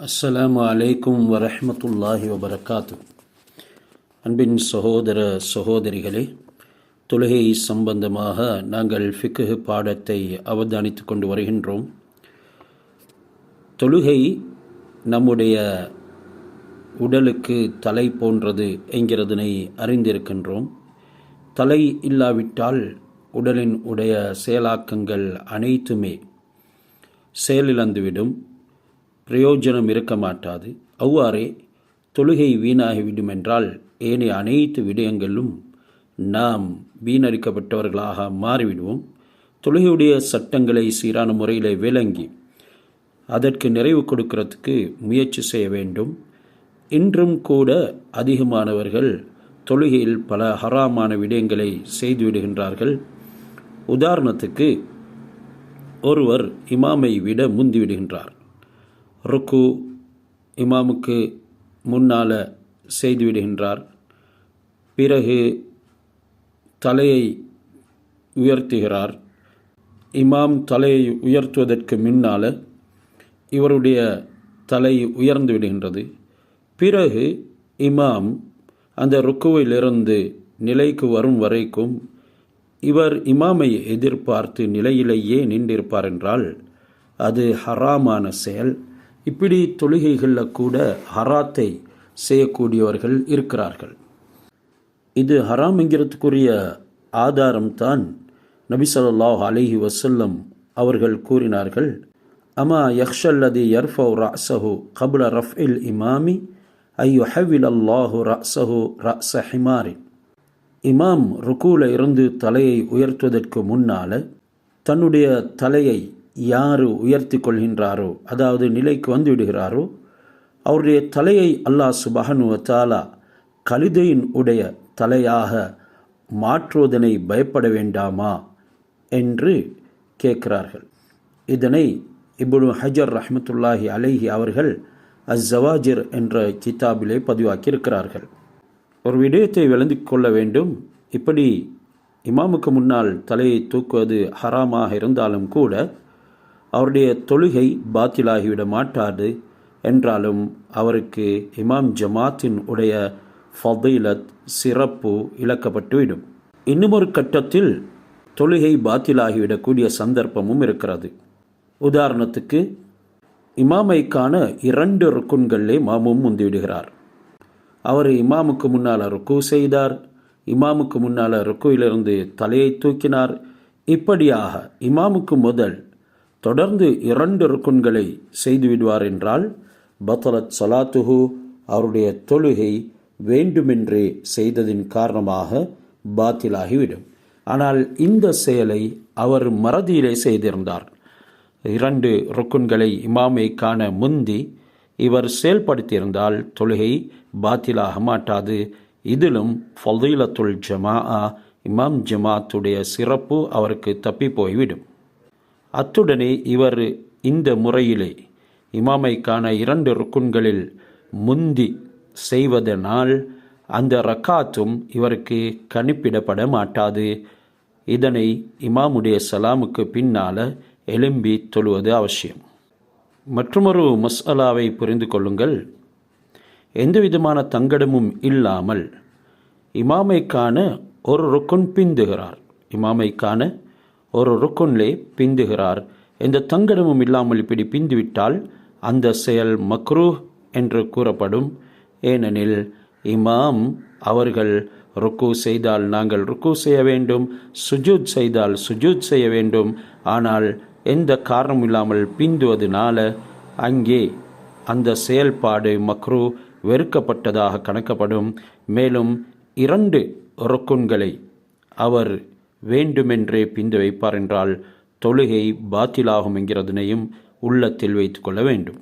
அஸ்ஸலாம் அலைக்கும் வரஹமத்துல்லாஹி வபரகாத்து அன்பின் சகோதர சகோதரிகளே தொழுகை சம்பந்தமாக நாங்கள் ஃபிக்கு பாடத்தை அவதானித்து கொண்டு வருகின்றோம். தொழுகை நம்முடைய உடலுக்கு தலை போன்றது என்கிறதனை அறிந்திருக்கின்றோம். தலை இல்லாவிட்டால் உடலின் உடைய செயலாக்கங்கள் அனைத்துமே செயலிழந்துவிடும். பிரயோஜனம் இருக்க மாட்டாது. அவ்வாறே தொழுகை வீணாகிவிடும் என்றால் ஏனைய அனைத்து விடயங்களும் நாம் வீணடிக்கப்பட்டவர்களாக மாறிவிடுவோம். தொழுகையுடைய சட்டங்களை சீரான முறையில் விளங்கி அதற்கு நிறைவு கொடுக்கறதுக்கு முயற்சி செய்ய வேண்டும். இன்றும் கூட அதிகமானவர்கள் தொழுகையில் பல ஹராமான விடயங்களை செய்துவிடுகின்றார்கள் உதாரணத்துக்கு ஒருவர் இமாமை விட முந்திவிடுகின்றார். ருக்கு இமாமுக்கு முன்னால் செய்துவிடுகின்றார் பிறகு தலையை உயர்த்துகிறார். இமாம் தலையை உயர்த்துவதற்கு முன்னால் இவருடைய தலை உயர்ந்து விடுகின்றது. பிறகு இமாம் அந்த ருக்குவிலிருந்து நிலைக்கு வரும் வரைக்கும் இவர் இமாமை எதிர்பார்த்து நிலையிலேயே நின்றிருப்பார் என்றால் அது ஹராமான செயல். இப்படி தொழுகைகளில் கூட ஹராத்தை செய்யக்கூடியவர்கள் இருக்கிறார்கள். இது ஹராம் என்கிறதுக்குரிய ஆதாரம்தான் நபி சொல்லாஹ் அலிஹி வசல்லம் அவர்கள் கூறினார்கள் அமா யக்ஷல்லதி யர்ஃபவு கபுல ரஃப் இல் இமாமி ஐயோ ஹவில் அல்லாஹு ரஅஸஹு ரஅஸ ஹிமாரின். இமாம் ருக்கூல இருந்து தலையை உயர்த்துவதற்கு முன்னால் தன்னுடைய தலையை யார் உயர்த்தி கொள்கின்றாரோ அதாவது நிலைக்கு வந்து விடுகிறாரோ அவருடைய தலையை அல்லாஹ் சுபஹனு கழுதையின் உடைய தலையாக மாற்றுவதனை பயப்பட வேண்டாமா என்று கேட்கிறார்கள். இதனை இப்னு ஹஜர் ரஹமத்துல்லாஹி அலைஹி அவர்கள் அஸ்ஸவாஜிர் என்ற கிதாபிலே பதிவாக்கியிருக்கிறார்கள். ஒரு விடயத்தை விளந்து கொள்ள வேண்டும். இப்படி இமாமுக்கு முன்னால் தலையை தூக்குவது ஹராமாக இருந்தாலும் கூட அவருடைய தொழுகை பாத்திலாகிவிட மாட்டாது. என்றாலும் அவருக்கு இமாம் ஜமாத்தின் உடைய ஃபதீலத் சிறப்பு இழக்கப்பட்டுவிடும். இன்னும் ஒரு கட்டத்தில் தொழுகை பாத்திலாகிவிடக்கூடிய சந்தர்ப்பமும் இருக்கிறது. உதாரணத்துக்கு இமாமைக்கான இரண்டு ருக்குன்களிலே மாமும் முந்திவிடுகிறார். அவர் இமாமுக்கு முன்னால் ருக்கு செய்தார். இமாமுக்கு முன்னால் ருக்குவிலிருந்து தலையை தூக்கினார். இப்படியாக இமாமுக்கு முதல் தொடர்ந்து இரண்டு ருக்குன்களை செய்துவிடுவார் என்றால் பத்ரத் சலாத்துஹு அவருடைய தொழுகை வேண்டுமென்றே செய்ததின் காரணமாக பாத்திலாகிவிடும். ஆனால் இந்த செயலை அவர் மறதியிலே செய்திருந்தார். இரண்டு ருக்குன்களை இமாமை காண முந்தி இவர் செயல்படுத்தியிருந்தால் தொழுகை பாத்திலாக மாட்டாது. இதிலும் ஃபதீலத்துல் ஜமா இமாம் ஜமாத்துடைய சிறப்பு அவருக்கு தப்பி போய்விடும். அத்துடனே இவர் இந்த முறையிலே இமாமைக்கான இரண்டு ருக்குன்களில் முந்தி செய்வதனால் அந்த ரக்காத்தும் இவருக்கு கணிப்பிடப்பட மாட்டாது. இதனை இமாமுடைய சலாமுக்கு பின்னால் எலும்பி தொழுவது அவசியம். மற்றொரு மஸ்அலாவை புரிந்து கொள்ளுங்கள். எந்த விதமான தங்கடமும் இல்லாமல் இமாமைக்கான ஒரு ருக்குன் பிந்துகிறார். இமாமைக்கான ஒரு ருக்குன்லே பிந்துகிறார். எந்த தங்கடமும் இல்லாமல் இப்படி பிந்துவிட்டால் அந்த செயல் மக்ரூ என்று கூறப்படும். ஏனெனில் இமாம் அவர்கள் ருக்கு செய்தால் நாங்கள் ருக்கு செய்ய வேண்டும் சுஜூத் செய்தால் சுஜூத் செய்ய வேண்டும். ஆனால் எந்த காரணமும் இல்லாமல் பிந்துவதனால அங்கே அந்த செயல்பாடு மக்ரூ வெறுக்கப்பட்டதாக கணக்கப்படும். மேலும் இரண்டு ருக்குன்களை அவர் வேண்டுமென்றே பிந்து வைப்பார் என்றால் தொழுகை பாத்திலாகும் என்கிறதனையும் உள்ளத்தில் வைத்துக்கொள்ள வேண்டும்.